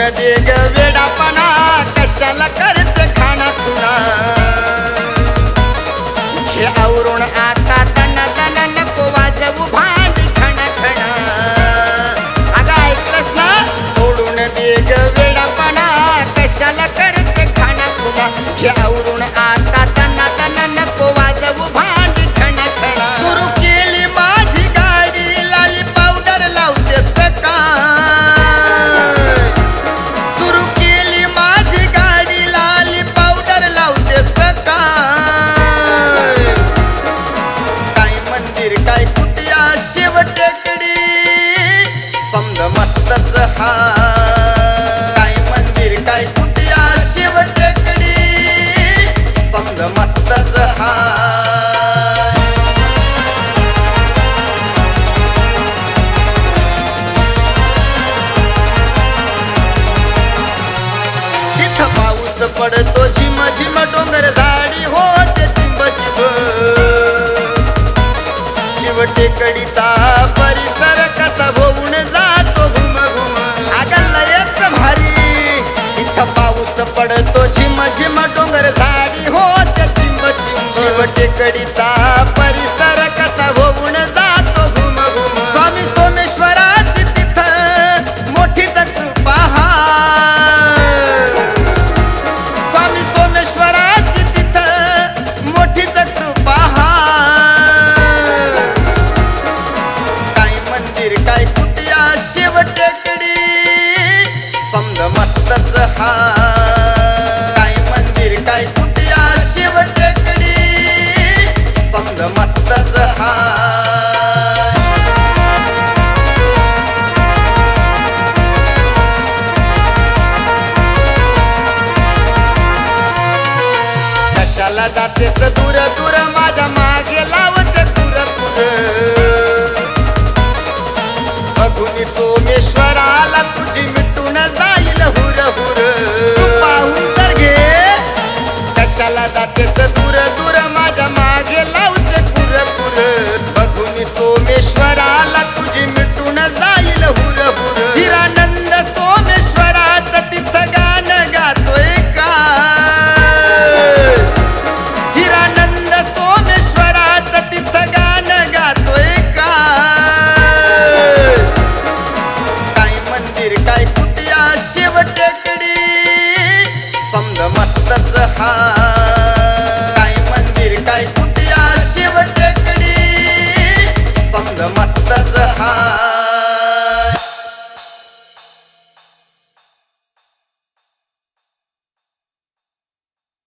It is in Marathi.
दे ग वेडापणा कशाला करते खाना तुला हे आवरून आता पाऊस पडतो झिम झिम डोंगर झाडी होते चिंब चिंब शिवटे कडीचा परिसर कसा भोवून जातो घुम घुम आगल भारी इथं पाऊस पडतो कशाला जातेस दूर दूर माझ्या मागे लावत दूर दूर. बघून सोमेश्वराला तुझी मिटून जाईल हुर हुर. पाहून तर घे कशाला जातेस दूर दूर